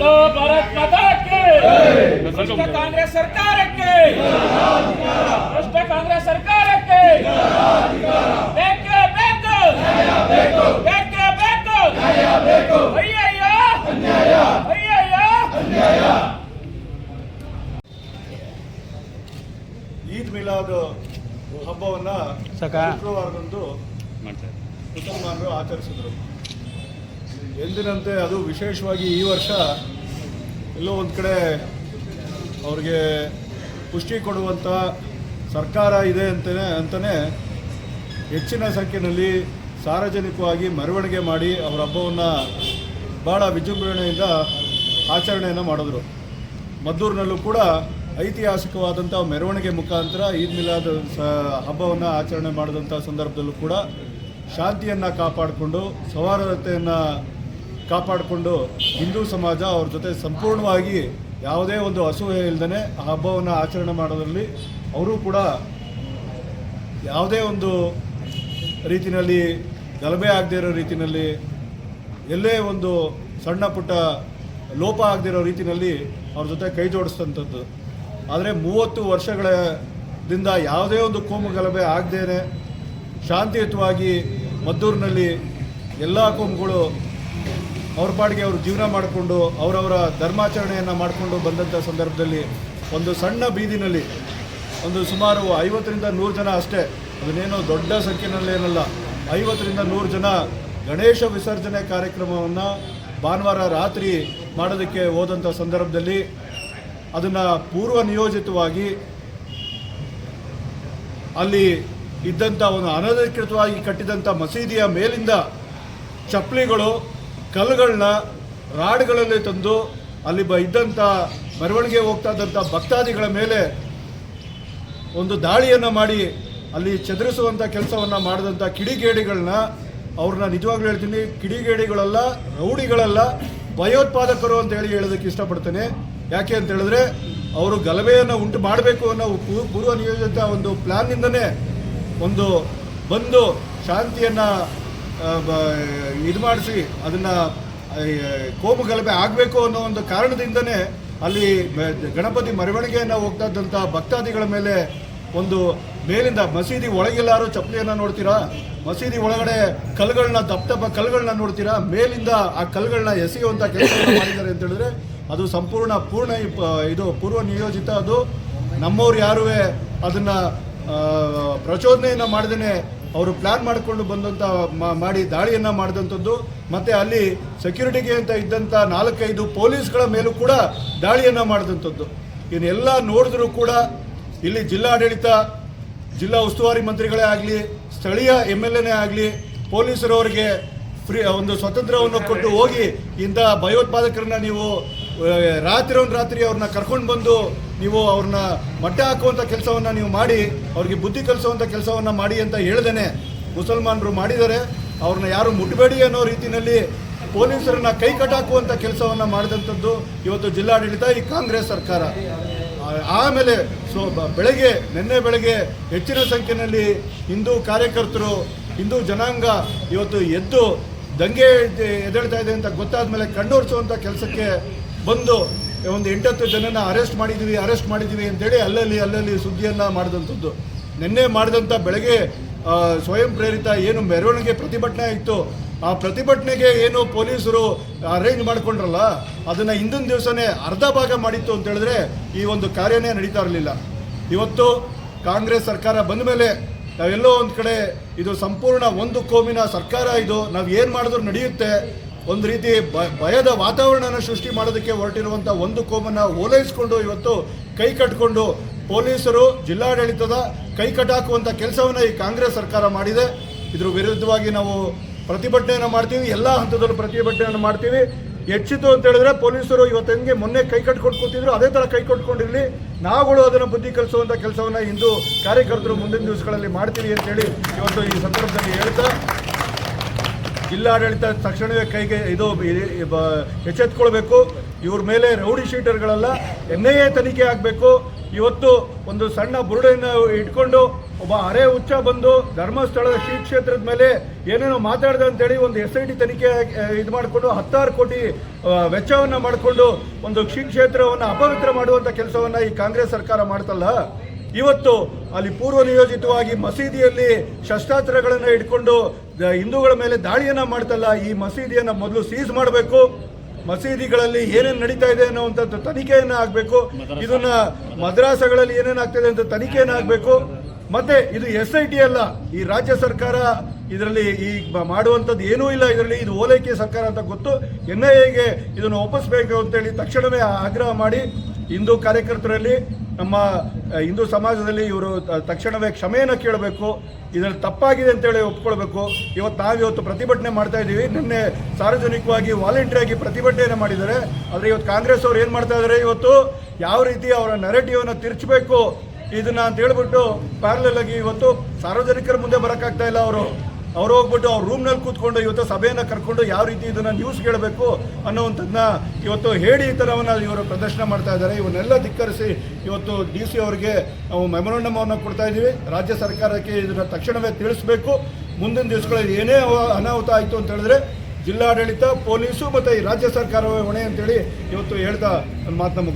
ಮುಂದೆ ಚಲೋ ಭಾರತ್ ಮಾತಾಕ್ಕೆ ಭ್ರಷ್ಟ ಕಾಂಗ್ರೆಸ್ ಸರ್ಕಾರಕ್ಕೆ. ಭ್ರಷ್ಟ ಕಾಂಗ್ರೆಸ್ ಸರ್ಕಾರಕ್ಕೆ. ಅಯ್ಯಯ್ಯ. ಅಯ್ಯಯ್ಯ. ಈದ್ ಮಿಲಾದ್ ಹಬ್ಬವನ್ನ ಶುಕ್ರವಾರದಂದು ಮಾಡ್ತಾರೆ. ಮುಸಲ್ಮಾನರು ಆಚರಿಸಿದರು. ಎಂದಿನಂತೆ ಅದು ವಿಶೇಷವಾಗಿ ಈ ವರ್ಷ ಎಲ್ಲೋ ಒಂದು ಕಡೆ ಅವ್ರಿಗೆ ಪುಷ್ಟಿ ಕೊಡುವಂಥ ಸರ್ಕಾರ ಇದೆ ಅಂತಲೇ ಅಂತಲೇ ಹೆಚ್ಚಿನ ಸಂಖ್ಯೆಯಲ್ಲಿ ಸಾರ್ವಜನಿಕವಾಗಿ ಮೆರವಣಿಗೆ ಮಾಡಿ ಅವರ ಹಬ್ಬವನ್ನು ಭಾಳ ವಿಜೃಂಭಣೆಯಿಂದ ಆಚರಣೆಯನ್ನು ಮಾಡಿದ್ರು. ಮದ್ದೂರಿನಲ್ಲೂ ಕೂಡ ಐತಿಹಾಸಿಕವಾದಂಥ ಮೆರವಣಿಗೆ ಮುಖಾಂತರ ಈದ್ ಮಿಲಾದ್ ಸ ಹಬ್ಬವನ್ನು ಆಚರಣೆ ಮಾಡಿದಂಥ ಸಂದರ್ಭದಲ್ಲೂ ಕೂಡ ಶಾಂತಿಯನ್ನು ಕಾಪಾಡಿಕೊಂಡು, ಸೌಹಾರ್ದತೆಯನ್ನು ಕಾಪಾಡಿಕೊಂಡು ಹಿಂದೂ ಸಮಾಜ ಅವ್ರ ಜೊತೆ ಸಂಪೂರ್ಣವಾಗಿ ಯಾವುದೇ ಒಂದು ಅಸೂಹೆ ಇಲ್ಲದೇ ಆ ಹಬ್ಬವನ್ನು ಆಚರಣೆ ಮಾಡೋದರಲ್ಲಿ ಅವರು ಕೂಡ ಯಾವುದೇ ಒಂದು ರೀತಿಯಲ್ಲಿ ಗಲಭೆ ಆಗದೇ ಇರೋ ರೀತಿಯಲ್ಲಿ ಎಲ್ಲೇ ಒಂದು ಸಣ್ಣ ಪುಟ್ಟ ಲೋಪ ಆಗದಿರೋ ರೀತಿಯಲ್ಲಿ ಅವ್ರ ಜೊತೆ ಕೈ ಜೋಡಿಸ್ತಂಥದ್ದು. ಆದರೆ ಮೂವತ್ತು ವರ್ಷಗಳದಿಂದ ಯಾವುದೇ ಒಂದು ಕೋಮು ಗಲಭೆ ಆಗದೇನೆ ಶಾಂತಿಯುತವಾಗಿ ಮದ್ದೂರಿನಲ್ಲಿ ಎಲ್ಲ ಕೋಮುಗಳು ಅವ್ರ ಪಾಡಿಗೆ ಅವರು ಜೀವನ ಮಾಡಿಕೊಂಡು ಅವರವರ ಧರ್ಮಾಚರಣೆಯನ್ನು ಮಾಡಿಕೊಂಡು ಬಂದಂಥ ಸಂದರ್ಭದಲ್ಲಿ ಒಂದು ಸಣ್ಣ ಬೀದಿನಲ್ಲಿ ಒಂದು ಸುಮಾರು ಐವತ್ತರಿಂದ ನೂರು ಜನ ಅಷ್ಟೇ, ಅದನ್ನೇನು ದೊಡ್ಡ ಸಂಖ್ಯೆನಲ್ಲೇನಲ್ಲ, ಐವತ್ತರಿಂದ ನೂರು ಜನ ಗಣೇಶ ವಿಸರ್ಜನೆ ಕಾರ್ಯಕ್ರಮವನ್ನು ಭಾನುವಾರ ರಾತ್ರಿ ಮಾಡೋದಕ್ಕೆ ಹೋದಂಥ ಸಂದರ್ಭದಲ್ಲಿ ಅದನ್ನು ಪೂರ್ವ ನಿಯೋಜಿತವಾಗಿ ಅಲ್ಲಿ ಇದ್ದಂಥ ಒಂದು ಅನಧಿಕೃತವಾಗಿ ಕಟ್ಟಿದಂಥ ಮಸೀದಿಯ ಮೇಲಿಂದ ಚಪ್ಪಲಿಗಳು ಕಲ್ಲುಗಳನ್ನ ರಾಡ್ಗಳಲ್ಲಿ ತಂದು ಅಲ್ಲಿ ಬ ಇದ್ದಂಥ ಮೆರವಣಿಗೆ ಹೋಗ್ತಾ ಇದ್ದಂಥ ಭಕ್ತಾದಿಗಳ ಮೇಲೆ ಒಂದು ದಾಳಿಯನ್ನು ಮಾಡಿ ಅಲ್ಲಿ ಚದುರಿಸುವಂಥ ಕೆಲಸವನ್ನು ಮಾಡಿದಂಥ ಕಿಡಿಗೇಡಿಗಳನ್ನ ಅವ್ರನ್ನ ನಿಜವಾಗ್ಲೂ ಹೇಳ್ತೀನಿ, ಕಿಡಿಗೇಡಿಗಳಲ್ಲ, ರೌಡಿಗಳಲ್ಲ, ಭಯೋತ್ಪಾದಕರು ಅಂತ ಹೇಳಿ ಹೇಳೋದಕ್ಕೆ ಇಷ್ಟಪಡ್ತೇನೆ. ಯಾಕೆ ಅಂತ ಹೇಳಿದ್ರೆ, ಅವರು ಗಲಭೆಯನ್ನು ಉಂಟು ಮಾಡಬೇಕು ಅನ್ನೋ ಪೂರ್ವ ನಿಯೋಜಿತ ಒಂದು ಪ್ಲ್ಯಾನ್ನಿಂದನೇ ಒಂದು ಬಂದು ಶಾಂತಿಯನ್ನು ಇದು ಮಾಡಿಸಿ, ಅದನ್ನು ಕೋಮು ಗಲಭೆ ಆಗಬೇಕು ಅನ್ನೋ ಒಂದು ಕಾರಣದಿಂದನೇ ಅಲ್ಲಿ ಗಣಪತಿ ಮೆರವಣಿಗೆಯನ್ನು ಹೋಗ್ತಾ ಭಕ್ತಾದಿಗಳ ಮೇಲೆ ಒಂದು ಮೇಲಿಂದ ಮಸೀದಿ ಒಳಗೆಲ್ಲಾರು ಚಪ್ಪಲಿಯನ್ನು ನೋಡ್ತೀರಾ? ಮಸೀದಿ ಒಳಗಡೆ ಕಲ್ಗಳನ್ನ ದಪ್ಪ ದಪ್ಪ ಕಲ್ಗಳನ್ನ ನೋಡ್ತೀರಾ? ಮೇಲಿಂದ ಆ ಕಲ್ಗಳನ್ನ ಎಸೆಯುವಂಥ ಕೆಲಸ ಮಾಡಿದ್ದಾರೆ ಅಂತ ಹೇಳಿದ್ರೆ ಅದು ಸಂಪೂರ್ಣ ಪೂರ್ಣ ಇದು ಪೂರ್ವ ನಿಯೋಜಿತ ಅದು ನಮ್ಮವ್ರು ಯಾರೂ ಅದನ್ನು ಪ್ರಚೋದನೆಯನ್ನು ಮಾಡ್ದೇ ಅವರು ಪ್ಲ್ಯಾನ್ ಮಾಡಿಕೊಂಡು ಬಂದಂಥ ಮಾಡಿ ದಾಳಿಯನ್ನು ಮಾಡಿದಂಥದ್ದು. ಮತ್ತು ಅಲ್ಲಿ ಸೆಕ್ಯೂರಿಟಿಗೆ ಅಂತ ಇದ್ದಂಥ ನಾಲ್ಕೈದು ಪೊಲೀಸ್ಗಳ ಮೇಲೂ ಕೂಡ ದಾಳಿಯನ್ನು ಮಾಡಿದಂಥದ್ದು. ಇನ್ನೆಲ್ಲ ನೋಡಿದ್ರೂ ಕೂಡ ಇಲ್ಲಿ ಜಿಲ್ಲಾಡಳಿತ, ಜಿಲ್ಲಾ ಉಸ್ತುವಾರಿ ಮಂತ್ರಿಗಳೇ ಆಗಲಿ, ಸ್ಥಳೀಯ ಎಂ ಎಲ್ ಎನೇ ಆಗಲಿ, ಪೊಲೀಸರವರಿಗೆ ಫ್ರೀ ಒಂದು ಸ್ವಾತಂತ್ರ್ಯವನ್ನು ಕೊಟ್ಟು ಹೋಗಿ ಇಂಥ ಭಯೋತ್ಪಾದಕರನ್ನ ನೀವು ರಾತ್ರಿ ಒಂದು ರಾತ್ರಿ ಅವ್ರನ್ನ ಕರ್ಕೊಂಡು ಬಂದು ನೀವು ಅವ್ರನ್ನ ಮಟ್ಟ ಹಾಕುವಂಥ ಕೆಲಸವನ್ನು ನೀವು ಮಾಡಿ, ಅವ್ರಿಗೆ ಬುದ್ಧಿ ಕಲಿಸುವಂಥ ಕೆಲಸವನ್ನು ಮಾಡಿ ಅಂತ ಹೇಳ್ದೇನೆ ಮುಸಲ್ಮಾನರು ಮಾಡಿದ್ದಾರೆ. ಅವ್ರನ್ನ ಯಾರು ಮುಟ್ಟಬೇಡಿ ಅನ್ನೋ ರೀತಿಯಲ್ಲಿ ಪೊಲೀಸರನ್ನ ಕೈ ಕಟ್ಟಾಕುವಂಥ ಕೆಲಸವನ್ನು ಮಾಡಿದಂಥದ್ದು ಇವತ್ತು ಜಿಲ್ಲಾಡಳಿತ, ಈ ಕಾಂಗ್ರೆಸ್ ಸರ್ಕಾರ. ಆಮೇಲೆ ಸೊ ಬೆಳಗ್ಗೆ, ನಿನ್ನೆ ಬೆಳಗ್ಗೆ ಹೆಚ್ಚಿನ ಸಂಖ್ಯೆಯಲ್ಲಿ ಹಿಂದೂ ಕಾರ್ಯಕರ್ತರು, ಹಿಂದೂ ಜನಾಂಗ ಇವತ್ತು ಎದ್ದು ದಂಗೆ ಎದ್ದೆ- ಎದ್ದೇಳ್ತಾ ಇದೆ ಅಂತ ಗೊತ್ತಾದ ಮೇಲೆ ಕಂಡೋರಿಸುವಂಥ ಕೆಲಸಕ್ಕೆ ಬಂದು ಒಂದು ಎಂಟತ್ತು ಜನನ ಅರೆಸ್ಟ್ ಮಾಡಿದ್ದೀವಿ ಅರೆಸ್ಟ್ ಮಾಡಿದ್ದೀವಿ ಅಂತೇಳಿ ಅಲ್ಲಲ್ಲಿ ಅಲ್ಲಲ್ಲಿ ಸುದ್ದಿಯನ್ನು ಮಾಡಿದಂಥದ್ದು. ನಿನ್ನೆ ಮಾಡಿದಂಥ ಬೆಳಗ್ಗೆ ಸ್ವಯಂ ಪ್ರೇರಿತ ಏನು ಮೆರವಣಿಗೆ ಪ್ರತಿಭಟನೆ ಆಯಿತು ಆ ಪ್ರತಿಭಟನೆಗೆ ಏನು ಪೊಲೀಸರು ಅರೇಂಜ್ ಮಾಡ್ಕೊಂಡ್ರಲ್ಲ, ಅದನ್ನು ಹಿಂದಿನ ದಿವಸನೇ ಅರ್ಧ ಭಾಗ ಮಾಡಿತ್ತು ಅಂತ ಹೇಳಿದ್ರೆ ಈ ಒಂದು ಕಾರ್ಯನೇ ನಡೀತಾ ಇರಲಿಲ್ಲ. ಇವತ್ತು ಕಾಂಗ್ರೆಸ್ ಸರ್ಕಾರ ಬಂದ ಮೇಲೆ ನಾವೆಲ್ಲೋ ಒಂದು ಕಡೆ ಇದು ಸಂಪೂರ್ಣ ಒಂದು ಕೋಮಿನ ಸರ್ಕಾರ ಇದು, ನಾವು ಏನು ಮಾಡಿದ್ರು ನಡೆಯುತ್ತೆ ಒಂದು ರೀತಿ ಭಯದ ವಾತಾವರಣನ ಸೃಷ್ಟಿ ಮಾಡೋದಕ್ಕೆ ಹೊರಟಿರುವಂಥ ಒಂದು ಕೋಮನ್ನು ಓಲೈಸ್ಕೊಂಡು ಇವತ್ತು ಕೈ ಕಟ್ಕೊಂಡು ಪೊಲೀಸರು, ಜಿಲ್ಲಾಡಳಿತದ ಕೈ ಕಟ್ಟಾಕುವಂಥ ಕೆಲಸವನ್ನು ಈ ಕಾಂಗ್ರೆಸ್ ಸರ್ಕಾರ ಮಾಡಿದೆ. ಇದ್ರ ವಿರುದ್ಧವಾಗಿ ನಾವು ಪ್ರತಿಭಟನೆಯನ್ನು ಮಾಡ್ತೀವಿ, ಎಲ್ಲ ಹಂತದಲ್ಲೂ ಪ್ರತಿಭಟನೆಯನ್ನು ಮಾಡ್ತೀವಿ. ಹೆಚ್ಚಿತು ಅಂತ ಹೇಳಿದ್ರೆ ಪೊಲೀಸರು ಇವತ್ತು ಹೆಂಗೆ ಮೊನ್ನೆ ಕೈ ಕಟ್ಕೊಂಡು ಕೂತಿದ್ರು, ಅದೇ ಥರ ಕೈ ಕಟ್ಕೊಂಡಿರಲಿ. ನಾವುಗಳು ಅದನ್ನು ಬುದ್ಧಿ ಕಲಿಸುವಂಥ ಕೆಲಸವನ್ನು ಇಂದು ಕಾರ್ಯಕರ್ತರು ಮುಂದಿನ ದಿವಸಗಳಲ್ಲಿ ಮಾಡ್ತೀವಿ ಅಂತೇಳಿ ಇವತ್ತು ಈ ಸಂದರ್ಭದಲ್ಲಿ ಹೇಳ್ತಾ ಜಿಲ್ಲಾಡಳಿತ ತಕ್ಷಣವೇ ಕೈಗೆ ಇದು ಎಚ್ಚೆತ್ಕೊಳ್ಬೇಕು. ಇವ್ರ ಮೇಲೆ ರೌಡಿ ಶೀಟರ್ಗಳೆಲ್ಲ ಎನ್ ಐ ಎ ತನಿಖೆ ಆಗಬೇಕು. ಇವತ್ತು ಒಂದು ಸಣ್ಣ ಬುರುಡೆಯನ್ನು ಇಟ್ಕೊಂಡು ಒಬ್ಬ ಅರೆ ಹುಚ್ಚ ಬಂದು ಧರ್ಮಸ್ಥಳದ ಶ್ರೀ ಕ್ಷೇತ್ರದ ಮೇಲೆ ಏನೇನೋ ಮಾತಾಡಿದೆ ಅಂತೇಳಿ ಒಂದು ಎಸ್ ಐ ಟಿ ತನಿಖೆ ಇದು ಮಾಡಿಕೊಂಡು ಹತ್ತಾರು ಕೋಟಿ ವೆಚ್ಚವನ್ನು ಮಾಡಿಕೊಂಡು ಒಂದು ಶ್ರೀ ಕ್ಷೇತ್ರವನ್ನು ಅಪವಿತ್ರ ಮಾಡುವಂತ ಕೆಲಸವನ್ನ ಈ ಕಾಂಗ್ರೆಸ್ ಸರ್ಕಾರ ಮಾಡ್ತಲ್ಲ. ಇವತ್ತು ಅಲ್ಲಿ ಪೂರ್ವ ನಿಯೋಜಿತವಾಗಿ ಮಸೀದಿಯಲ್ಲಿ ಶಸ್ತ್ರಾಸ್ತ್ರಗಳನ್ನ ಇಟ್ಕೊಂಡು ಹಿಂದೂಗಳ ಮೇಲೆ ದಾಳಿಯನ್ನ ಮಾಡ್ತಲ್ಲ ಈ ಮಸೀದಿಯನ್ನ ಮೊದಲು ಸೀಸ್ ಮಾಡಬೇಕು. ಮಸೀದಿಗಳಲ್ಲಿ ಏನೇನು ನಡೀತಾ ಇದೆ ಅನ್ನೋವಂಥದ್ದು ತನಿಖೆಯನ್ನ ಆಗಬೇಕು. ಇದನ್ನ ಮದ್ರಾಸಗಳಲ್ಲಿ ಏನೇನು ಇದೆ ಅಂತ ತನಿಖೆಯನ್ನ ಆಗಬೇಕು. ಮತ್ತೆ ಇದು ಎಸ್ ಐ ಟಿ ಅಲ್ಲ ಈ ರಾಜ್ಯ ಸರ್ಕಾರ ಇದರಲ್ಲಿ ಈ ಮಾಡುವಂಥದ್ದು ಏನೂ ಇಲ್ಲ ಇದರಲ್ಲಿ ಇದು ಓಲೈಕೆ ಸರ್ಕಾರ ಅಂತ ಗೊತ್ತು. ಎನ್ ಐ ಎಗೆ ಇದನ್ನು ಒಪ್ಪಿಸಬೇಕು ಅಂತೇಳಿ ತಕ್ಷಣವೇ ಆಗ್ರಹ ಮಾಡಿ ಹಿಂದೂ ಕಾರ್ಯಕರ್ತರಲ್ಲಿ ನಮ್ಮ ಹಿಂದೂ ಸಮಾಜದಲ್ಲಿ ಇವರು ತಕ್ಷಣವೇ ಕ್ಷಮೆಯನ್ನು ಕೇಳಬೇಕು, ಇದರಲ್ಲಿ ತಪ್ಪಾಗಿದೆ ಅಂತೇಳಿ ಒಪ್ಕೊಳ್ಬೇಕು. ಇವತ್ತು ನಾವಿವತ್ತು ಪ್ರತಿಭಟನೆ ಮಾಡ್ತಾ ಇದ್ದೀವಿ. ನಿನ್ನೆ ಸಾರ್ವಜನಿಕವಾಗಿ ವಾಲಂಟಿಯಾಗಿ ಪ್ರತಿಭಟನೆಯನ್ನು ಮಾಡಿದ್ದಾರೆ. ಆದರೆ ಇವತ್ತು ಕಾಂಗ್ರೆಸ್ ಅವ್ರು ಏನು ಮಾಡ್ತಾ ಇದ್ದಾರೆ ಇವತ್ತು ಯಾವ ರೀತಿ ಅವರ ನೆರೆಟಿವನ್ನು ತಿರ್ಚಬೇಕು, ಇದನ್ನ ಅಂತ ಹೇಳ್ಬಿಟ್ಟು ಪ್ಯಾರಲಲ್ ಆಗಿ ಇವತ್ತು ಸಾರ್ವಜನಿಕರ ಮುಂದೆ ಬರೋಕ್ಕಾಗ್ತಾ ಇಲ್ಲ ಅವರು. ಅವ್ರು ಹೋಗ್ಬಿಟ್ಟು ಅವ್ರ ರೂಮ್ನಲ್ಲಿ ಕೂತ್ಕೊಂಡು ಇವತ್ತು ಸಭೆಯನ್ನು ಕರ್ಕೊಂಡು ಯಾವ ರೀತಿ ಇದನ್ನ ನ್ಯೂಸ್ ಕೇಳಬೇಕು ಅನ್ನೋವಂಥದ್ದನ್ನ ಇವತ್ತು ಹೇಳಿ ಈ ತರವನ್ನ ಇವರು ಪ್ರದರ್ಶನ ಮಾಡ್ತಾ ಇದ್ದಾರೆ. ಇವನ್ನೆಲ್ಲ ಧಿಕ್ಕರಿಸಿ ಇವತ್ತು ಡಿ ಸಿ ಅವರಿಗೆ ನಾವು ಮೆಮೊರಂಡಮ್ ಅನ್ನು ಕೊಡ್ತಾ ಇದ್ದೀವಿ. ರಾಜ್ಯ ಸರ್ಕಾರಕ್ಕೆ ಇದನ್ನ ತಕ್ಷಣವೇ ತಿಳಿಸಬೇಕು. ಮುಂದಿನ ದಿವಸಗಳಲ್ಲಿ ಏನೇ ಅನಾಹುತ ಆಯಿತು ಅಂತ ಹೇಳಿದ್ರೆ ಜಿಲ್ಲಾಡಳಿತ, ಪೊಲೀಸು ಮತ್ತು ಈ ರಾಜ್ಯ ಸರ್ಕಾರವೇ ಹೊಣೆ ಅಂತೇಳಿ ಇವತ್ತು ಹೇಳ್ತಾ ನನ್ನ ಮಾತನ್ನ.